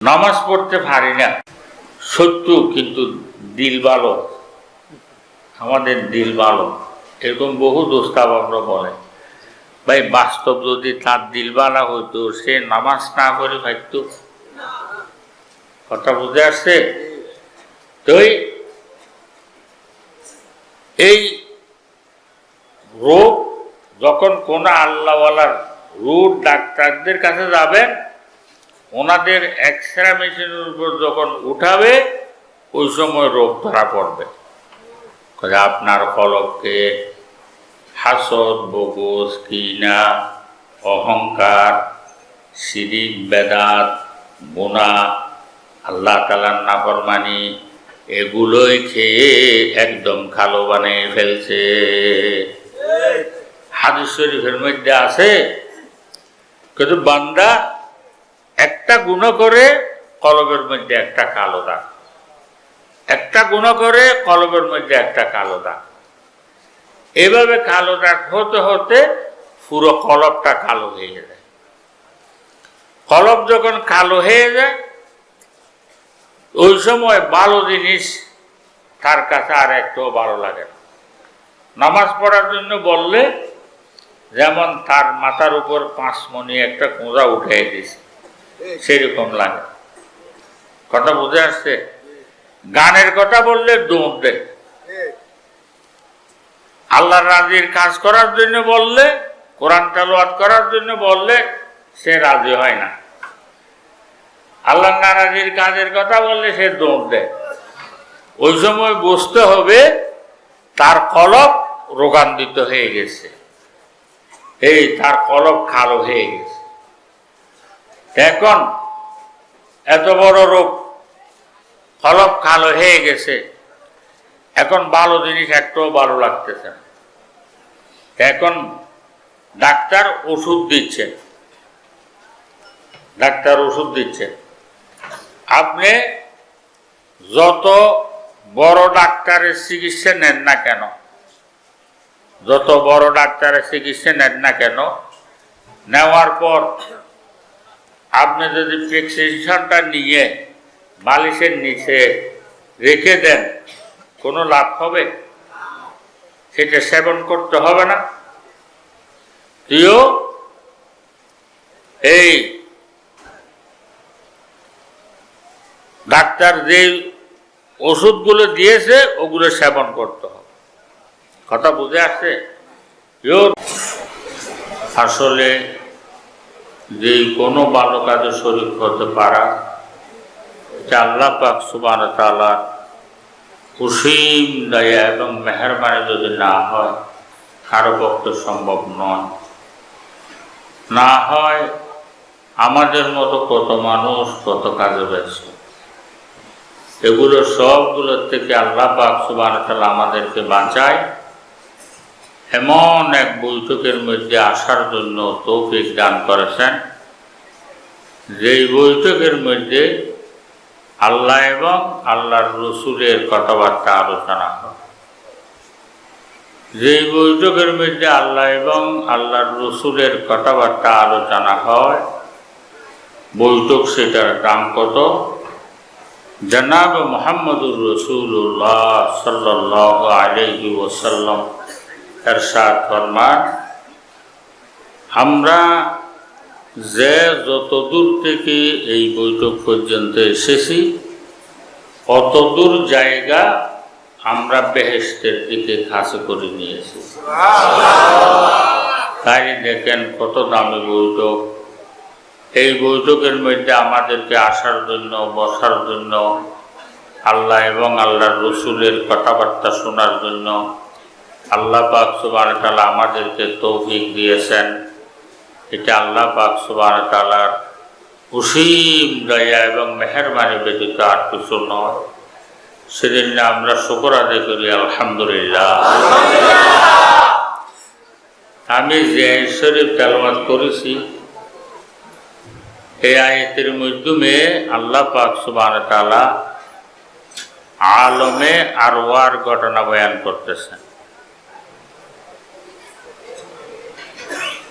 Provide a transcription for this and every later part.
নামাজ পড়তে পারি না। সত্য কিন্তু দিল ভালো। আমাদের দিল ভালো। এরকম বহু দোস্তাব আমরা বলে। ভাই, বাস্তব যদি তার দিল ভালো হতো সে নামাজ না করে ভাবতো কথা বুঝে আসছে? তো এই রোগ যখন কোন আল্লাহওয়ালার রুট ডাক্তারদের কাছে যাবেন ওনাদের এক্সরে মেশিনের উপর যখন উঠাবে ওই সময় রোগ ধরা পড়বে। আপনার কলবকে হাসদ বগস কিনা অহংকার শিরিক বেদাত বোনা আল্লাহ তালার নাফরমানি এগুলোই খেয়ে একদম কালো বানিয়ে ফেলছে। হাদিস শরীফের মধ্যে আছে কিন্তু বান্দা একটা গুণ করে কলবের মধ্যে একটা কালো দাগ। একটা গুণ করে কলবের মধ্যে একটা কালো দাগ। এভাবে কালো দাগ হতে হতে পুরো কলবটা কালো হয়ে যায়। কলব যখন কালো হয়ে যায়, ওই সময় ভালো জিনিস তার কাছে আর একটু ভালো লাগে না। নামাজ পড়ার জন্য বললে, যেমন তার মাথার উপর পাঁচ মনি একটা কোঁজা উঠে দিছে সেরকম লাগে। কথা বুঝে আসছে? গানের কথা বললে দৌড় দেয় আল্লাহ রাজির কাজ করার জন্য বললে কোরআন তালোয়াত করার জন্য বললে, সে রাজি হয় না। আল্লাহ নারাজির কাজের কথা বললে সে দৌড় দেয় ওই সময় বুঝতে হবে, তার কলব রোগান্বিত হয়ে গেছে। এই তার কলব কালো হয়ে গেছে। এখন এত বড় রোগ কলব কালো হয়ে গেছে। এখন ভালো জিনিস একটাও ভালো লাগতেছে এখন ডাক্তার ওষুধ দিচ্ছে। ডাক্তার ওষুধ দিচ্ছে। আপনি যত বড় ডাক্তারের চিকিৎসা নেন না কেন, যত বড় ডাক্তারের চিকিৎসা নেন না কেন, নেওয়ার পর আপনি যদি প্রেসক্রিপশনটা নিয়ে বালিশের নিচে রেখে দেন, কোনো লাভ হবে? সেটা সেবন করতে হবে না। তুইও এই ডাক্তার যে ওষুধগুলো দিয়েছে, ওগুলো সেবন করতে হবে। কথা বুঝে আসছে? আসলে যে কোনো ভালো কাজে শরীর হতে পারা, এটা আল্লাহ পাক সুবান তালা অসীম দয়া এবং মেহরবানি যদি না হয়, কারও পক্ষে সম্ভব নয়। না হয় আমাদের মতো কত মানুষ কত কাজে ব্যস্ত। এগুলো সবগুলোর থেকে আল্লাহ পাক সুবান তালা আমাদেরকে বাঁচায়। এমন এক বৈঠকের মধ্যে আসার জন্য তৌফিক দান করেছেন, যেই বৈঠকের মধ্যে আল্লাহ এবং আল্লাহর রসুলের কথাবার্তা আলোচনা হয়। যেই বৈঠকের মধ্যে আল্লাহ এবং আল্লাহর রসুলের কথাবার্তা আলোচনা হয়, বৈঠক সেটার দাম কত? জনাব মোহাম্মদুর রসুল্লাহ সাল্লাহ আলহি এরশাদ ফরমান, আমরা যে যত দূর থেকে এই বৈঠক পর্যন্ত এসেছি অত দূর জায়গা আমরা বেহেস্তের দিকে কাছে করে নিয়েছি। তাই দেখেন কত দামি বৈঠক। এই বৈঠকের মধ্যে আমাদেরকে আসার জন্য, বসার জন্য, আল্লাহ এবং আল্লাহর রসুলের কথাবার্তা শোনার জন্য আল্লাহ পাক সুবান তালা আমাদেরকে তৌফিক দিয়েছেন। এটা আল্লাহ পাক সুবান তালার অসীম দয়া এবং মেহরবানি ব্যতীত আর কিছু নয়। সেদিন আমরা শুকর আদায় করি, আলহামদুলিল্লাহ। আমি যে শরীফ তেলমাত করেছি, এই আয়তের মাধ্যমে আল্লাহ পাক সুবান তালা আলমে আরওয়ার ঘটনা বয়ান করতেছেন।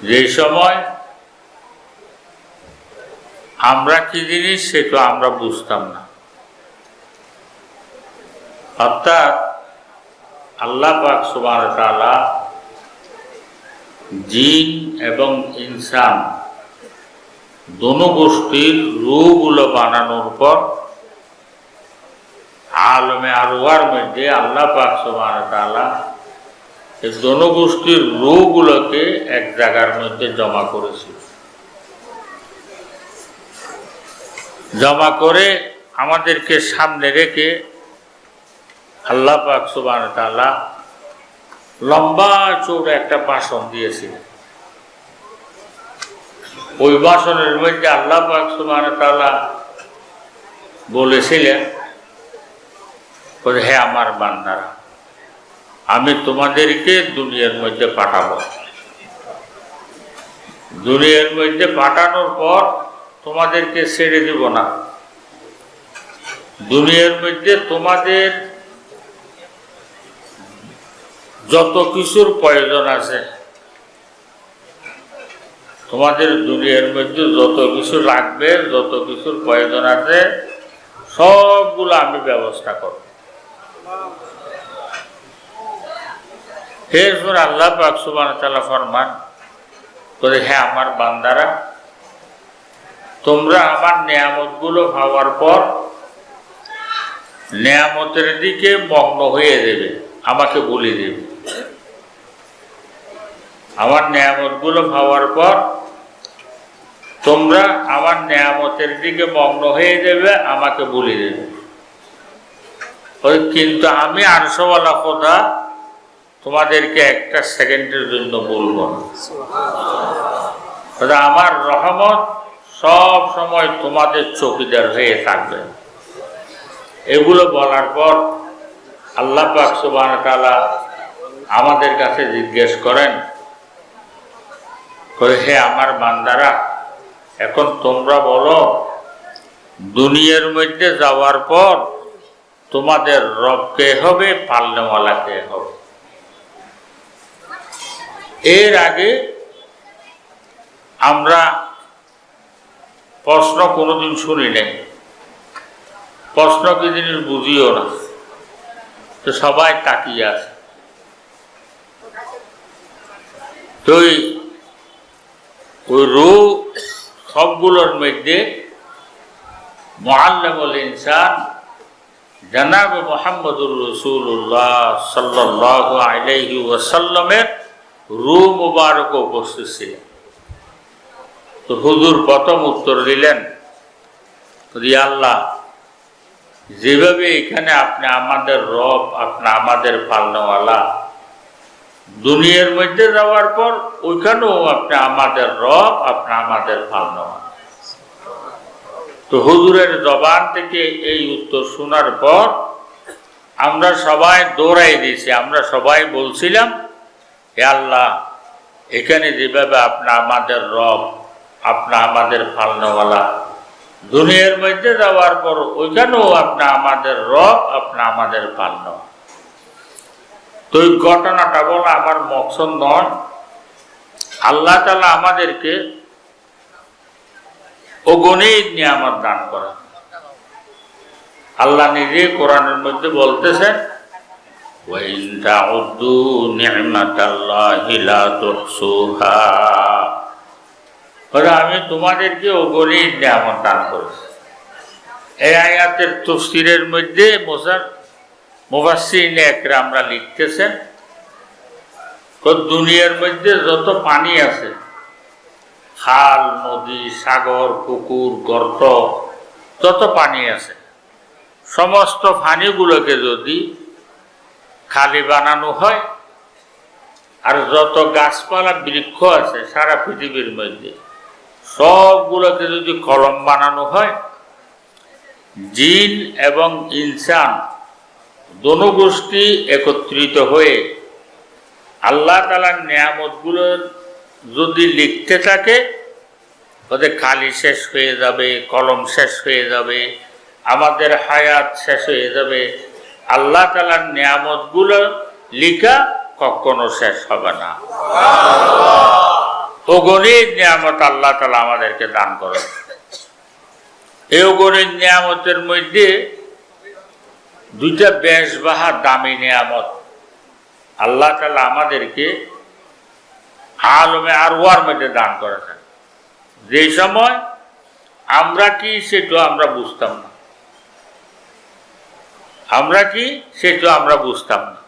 যে সময় আমরা কি জিনিস সেটা আমরা বুঝতাম না। অর্থাৎ আল্লাহ পাক সুবাহ তাআলা জিন এবং ইনসান দোনো গোষ্ঠীর রূগুলো বানানোর পর আলমে আরোয়ার মধ্যে আল্লাহ পাক সুবাহ তাআলা এই দোনো গোষ্ঠীর এক জায়গার মধ্যে জমা করেছিল। জমা করে আমাদেরকে সামনে রেখে আল্লাহ পাক সুবাহ তাআলা লম্বা চৌড়া একটা বাসন দিয়েছিলেন। ওই বাসনের মধ্যে আল্লাহ পাক সুবাহ তাআলা বলেছিলেন বলে, হে আমার বান্দারা আমি তোমাদেরকে দুনিয়ার মধ্যে পাঠাবো। দুনিয়ার মধ্যে পাঠানোর পর তোমাদেরকে ছেড়ে দিব না। দুনিয়ার মধ্যে তোমাদের যত কিছুর প্রয়োজন আছে, তোমাদের দুনিয়ার মধ্যে যত কিছু লাগবে, যত কিছুর প্রয়োজন আছে, সবগুলো আমি ব্যবস্থা করব। এরপর আল্লাহ পাক সুবান তালা ফরমান করে হ্যাঁ আমার বান্দারা, তোমরা আমার নিয়ামতগুলো পাওয়ার পর নিয়ামতের দিকে মগ্ন হয়ে দেবে, আমাকে বলে দেবে। আমার নিয়ামতগুলো পাওয়ার পর তোমরা আমার নিয়ামতের দিকে মগ্ন হয়ে যাবে আমাকে বলে দেবে। কিন্তু আমি আরশোওয়ালা খোদা তোমাদেরকে একটা সেকেন্ডের জন্য বলব না। আমার রহমত সব সময় তোমাদের চকিদার হয়ে থাকবে। এগুলো বলার পর আল্লাহ পাক তাআলা আমাদের কাছে জিজ্ঞেস করেন করে হে আমার বান্দারা এখন তোমরা বলো দুনিয়ার মধ্যে যাওয়ার পর তোমাদের রব কে হবে পাল্লেওয়ালা কে হবে? এর আগে আমরা প্রশ্ন কোনোদিন শুনি নাই। প্রশ্ন কি জিনিস বুঝিও না। তো সবাই তাকিয়ে আছে। তো ওই- রু সবগুলোর মধ্যে মোহাল্লামুল ইনসান জানাব মোহাম্মদুর রসুল্লাহ সাল্লাহ আলাইহি ওয়াসাল্লামের রু মুবারক উপস্থিত ছিলেন। তো হুজুর প্রথম উত্তর দিলেন আল্লাহ, যেভাবে এখানে আপনি আমাদের রব, আপনি আমাদের পালনওয়ালা, দুনিয়ার মধ্যে যাওয়ার পর ওইখানেও আপনি আমাদের রব, আপনি আমাদের পালনওয়ালা। তো হুজুরের জবান থেকে এই উত্তর শোনার পর আমরা সবাই দৌড়াই দিয়েছি, আমরা সবাই বলছিলাম হে আল্লাহ, এখানে যেভাবে আপনি আমাদের রব, আপনি আমাদের পালনওয়ালা, দুনিয়ার মধ্যে যাওয়ার পর ওইখানেও আপনি আমাদের রব, আপনি আমাদের পালন। তো ঘটনাটা বলা আমার মকসদ নয়। আল্লাহ তালা আমাদেরকে অগণিত নিয়ামত দান করা আল্লাহ নিজে কোরআনের মধ্যে বলতেছেন وَإِن تَعُدُّوا نِعْمَةَ اللَّهِ لَا تُحْصُوهَا বলে, আমি তোমাদেরকে অগণিত নিয়ামত দান করেছি এই আয়াতের তফসিরের মধ্যে মোসার মুফাসসিরিন একরামরা লিখতেছেন তো দুনিয়ার মধ্যে যত পানি আছে খাল নদী সাগর পুকুর গর্ত যত পানি আছে সমস্ত পানিগুলোকে যদি খালি বানানো হয়, আর যত গাছপালা বৃক্ষ আছে সারা পৃথিবীর মধ্যে, সবগুলোকে যদি কলম বানানো হয়, জিন এবং ইনসান দোনো গোষ্ঠী একত্রিত হয়ে আল্লাহ তালার নিয়ামতগুলোর যদি লিখতে থাকে ওদের কালি শেষ হয়ে যাবে, কলম শেষ হয়ে যাবে, আমাদের হায়াত শেষ হয়ে যাবে আল্লাহ তালার নিয়ামতগুলো লিখা কখনো শেষ হবে না। অগণিত নিয়ামত আল্লাহ তালা আমাদেরকে দান করে এই অগণের নিয়ামতের মধ্যে দুইটা বেশ বাহা দামি নিয়ামত আল্লাহ তালা আমাদেরকে আলমে আর ওয়ার মধ্যে দান করেছেন। যে সময় আমরা কি সেটা আমরা বুঝতাম না। আমরা কি? সেটা আমরা বুঝতাম না।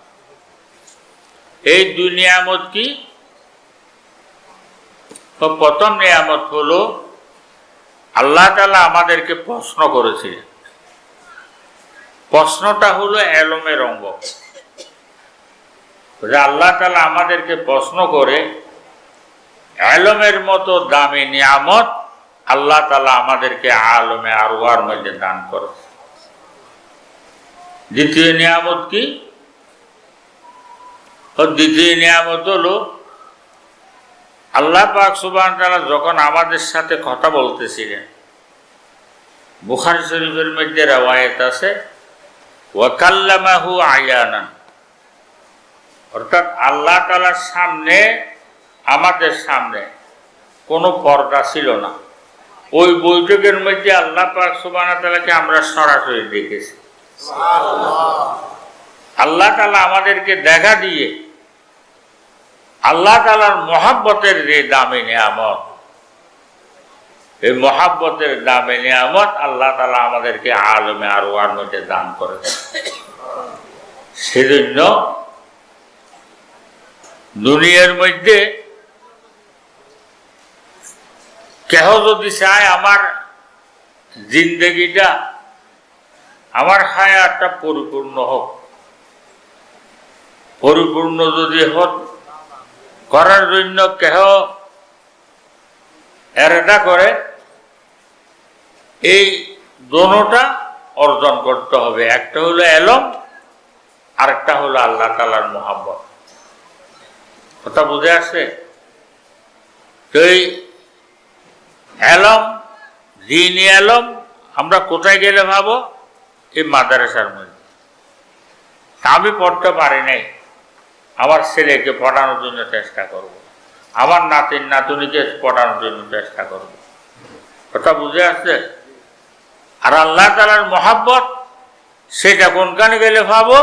এই দুই নিয়ামত কি? প্রথম নিয়ামত হলো, আল্লাহ তালা আমাদেরকে প্রশ্ন করেছে। প্রশ্নটা হলো এলমের অঙ্গ। আল্লাহ তালা আমাদেরকে প্রশ্ন করে, এলমের মতো দামি নিয়ামত আল্লাহ তালা আমাদেরকে আলমে আর ওয়ার মধ্যে দান করে দ্বিতীয় নিয়ামত কি? দ্বিতীয় নিয়ামত হলো, আল্লাহ পাক সুবান তালা যখন আমাদের সাথে কথা বলতেছিলেন, বুখারি শরীফের মধ্যে রেওয়ায়ত আছে ওয়াকাল্লামাহু আয়ানান। অর্থাৎ আল্লাহ তালার সামনে, আমাদের সামনে কোনো পর্দা ছিল না। ওই বৈঠকের মধ্যে আল্লাহ পাক সুবাহ তালাকে আমরা সরাসরি দেখেছি। আল্লাহ তালা আমাদেরকে দেখা দিয়ে আল্লাহ তালার মহাব্বতের যে দামে নিয়ামত, এই মহাব্বতের দামে নিয়ামত আল্লাহ তালা আমাদেরকে আলমে আর ওয়ার মধ্যে দান করে সেজন্য দুনিয়ার মধ্যে কেহ যদি চায় আমার জিন্দগিটা আমার হায়াতটা পরিপূর্ণ হোক। পরিপূর্ণ যদি হোক করার জন্য কেহ এরেটা করে, এই দোনোটা অর্জন করতে হবে। একটা হলো এলম, আরেকটা হলো আল্লাহ তালার মোহাম্মত কথা বুঝে আসছে? তো এলম দিনই এলম, আমরা কোথায় গেলে ভাবো? এই মাদ্রাসার মধ্যে। আমি পড়তে পারি নাই। আমার ছেলেকে পড়ানোর জন্য চেষ্টা করব। আমার নাতির নাতুনিকে পড়ানোর জন্য চেষ্টা করব। কথা বুঝে আসছে? আর আল্লাহ তালার মহাব্বত, সেটা কোনখানে গেলে ভাবো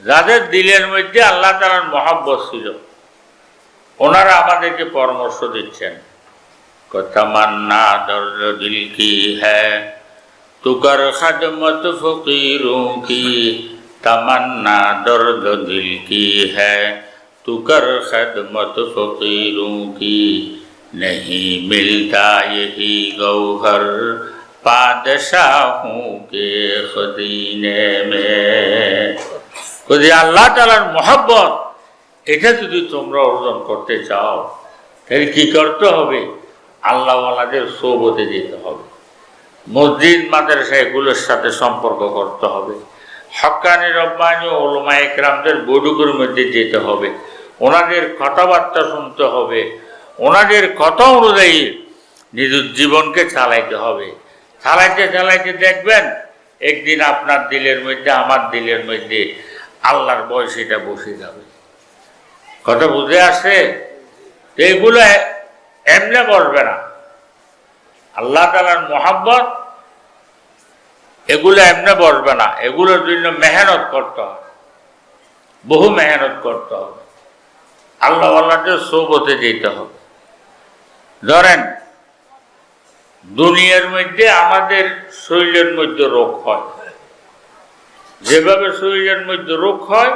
যাদের দিলের মধ্যে আল্লাহ তালার মহাব্বত ছিল, ওনারা আমাদেরকে পরামর্শ দিচ্ছেন। তমান্না দর্দ দিল কি হ্যাঁ تو کر خدمت فقیروں کی تمنا درد دل کی ہے تو کر خدمت فقیروں کی نہیں ملتا یہی گوہر পাদশাহوں کے خدینے میں যদি আল্লাহ তালার মহব্বত এটা যদি তোমরা অর্জন করতে চাও তাহলে কী করতে হবে আল্লাহওয়ালাদের সোবতে যেতে হবে মসজিদ মাদ্রাসা এগুলোর সাথে সম্পর্ক করতে হবে। হকানি রব্বানি ওলমা একরামদের বৈঠকের মধ্যে যেতে হবে। ওনাদের কথাবার্তা শুনতে হবে। ওনাদের কথা অনুযায়ী নিজের জীবনকে চালাইতে হবে। চালাইতে চালাইতে দেখবেন, একদিন আপনার দিলের মধ্যে, আমার দিলের মধ্যে আল্লাহর বয়স এটা বসে যাবে। কথা বুঝে আসে? তো এগুলো এমনি বসবে না। আল্লাহ তালার মোহাব্বত এগুলো এমনি বসবে না। এগুলোর জন্য মেহনত করতে হবে। বহু মেহনত করতে হবে। আল্লাহ আল্লাহকে সৌবতে যেতে হবে। ধরেন, দুনিয়ার মধ্যে আমাদের শরীরের মধ্যে রোগ হয়। যেভাবে শরীরের মধ্যে রোগ হয়,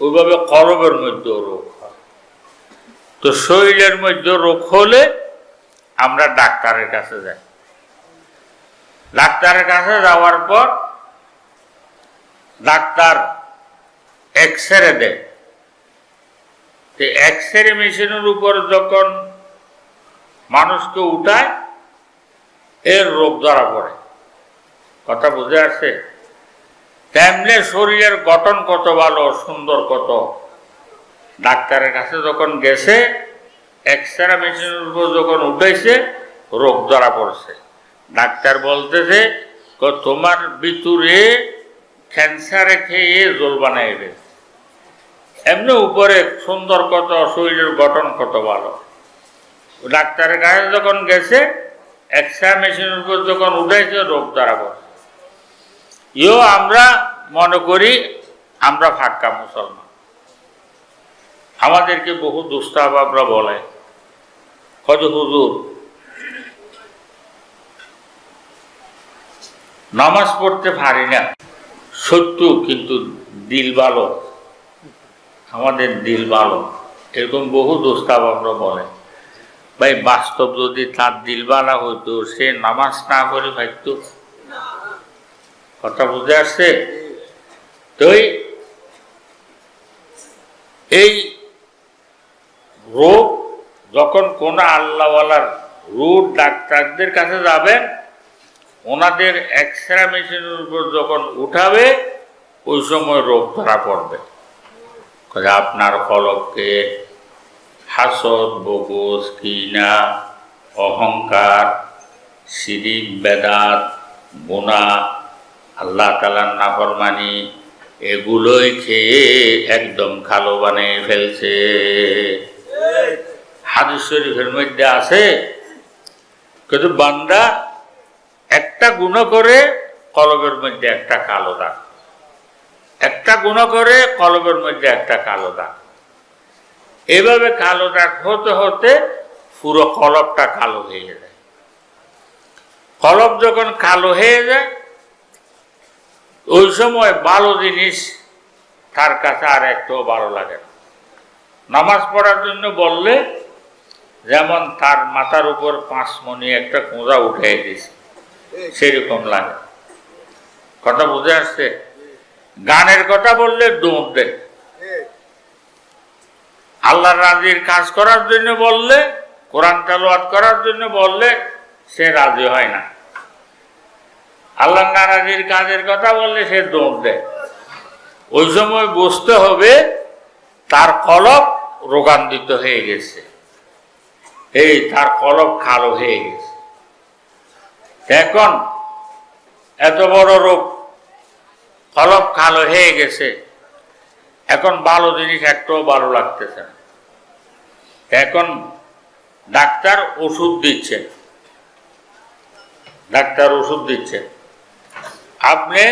ওইভাবে করবের মধ্যেও রোগ হয়। তো শরীরের মধ্যে রোগ হলে আমরা ডাক্তারের কাছে যাই। ডাক্তারের কাছে যাওয়ার পর ডাক্তার এক্স রে দেয়। এক্স রে মেশিনের উপর যখন মানুষকে উঠায়, এর রোগ ধরা পড়ে। কথা বুঝে আসছে তেমনি শরীরের গঠন কত ভালো, সুন্দর কত। ডাক্তারের কাছে যখন গেছে এক্সরে মেশিনের উপর যখন উঠেছে, রোগ ধরা পড়ছে। ডাক্তার বলতেছে তোমার ভিতরে ক্যান্সারে খেয়ে জল বানাইবে এমনি উপরে সুন্দর কত, শরীরের গঠন কত ভালো। ডাক্তারের কাছে যখন গেছে এক্সরে মেশিনের উপর যখন উঠেছে, রোগ ধরা পড়ে। ইও আমরা মনে করি, আমরা ফাক্কা মুসলমান। আমাদেরকে বহু দুস্তাবাবরা বলে। কত হুজুর নামাজ পড়তে পারি না। সত্য কিন্তু দিল ভালো। আমাদের দিল ভালো। এরকম বহু দোস্তাবাবরা বলে। ভাই, বাস্তব যদি তার দিল ভালো হইতো, সে নামাজ না করে পাইতো। কথা বুঝে আসছে? তো এই রোগ যখন কোনো আল্লাহওয়ালার রুট ডাক্তারদের কাছে যাবেন ওনাদের এক্সরে মেশিনের উপর যখন উঠাবে, ওই সময় রোগ ধরা পড়বে। আপনার কলবকে হাসদ বগস কিনা অহংকার, শিরিক, বেদাত বোনা আল্লাহ তালার নাফরমানি, এগুলোই খেয়ে একদম কালো বানিয়ে ফেলছে। হাদিস শরীফের মধ্যে আছে, কিন্তু বান্দা একটা গুণ করে কলবের মধ্যে একটা কালো দাগ। একটা গুণ করে কলবের মধ্যে একটা কালো দাগ। এভাবে কালো দাগ হতে হতে পুরো কলবটা কালো হয়ে যায়। কলব যখন কালো হয়ে যায়, ওই সময় ভালো জিনিস তার কাছে আর একটাও ভালো লাগে না। নামাজ পড়ার জন্য বললে, যেমন তার মাথার উপর পাঁচ মনি একটা কোঁজা উঠে দিয়েছে সেরকম লাগে। কথা বুঝে আসছে? গানের কথা বললে দৌড় দেয় আল্লাহ রাজির কাজ করার জন্য বললে, কোরআন তালোয়াত করার জন্য বললে, সে রাজি হয় না। আল্লাহ নারাজির কাজের কথা বললে সে দৌড় দেয় ওই সময় বুঝতে হবে, তার কলব রোগান্বিত হয়ে গেছে। এই তার কলব কালো হয়ে গেছে। এখন এত বড় রোগ কলব কালো হয়ে গেছে। এখন ভালো জিনিস একটাও ভালো লাগতেছে না। এখন ডাক্তার ওষুধ দিচ্ছে। ডাক্তার ওষুধ দিচ্ছে। আপনি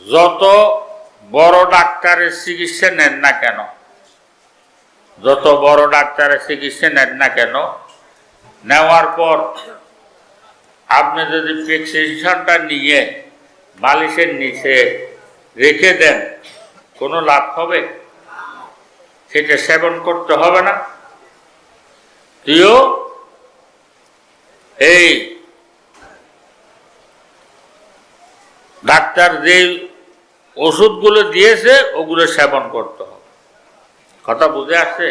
যত বড় ডাক্তারের চিকিৎসা নেন না কেন, যত বড় ডাক্তারের চিকিৎসা নেন না কেন, নেওয়ার পর আপনি যদি প্রেসক্রিপশনটা নিয়ে বালিশের নিচে রেখে দেন, কোনো লাভ হবে? সেটা সেবন করতে হবে না। তুইও এই ডাক্তার যে ওষুধগুলো দিয়েছে, ওগুলো সেবন করতে হবে। কথা বুঝে আসছে?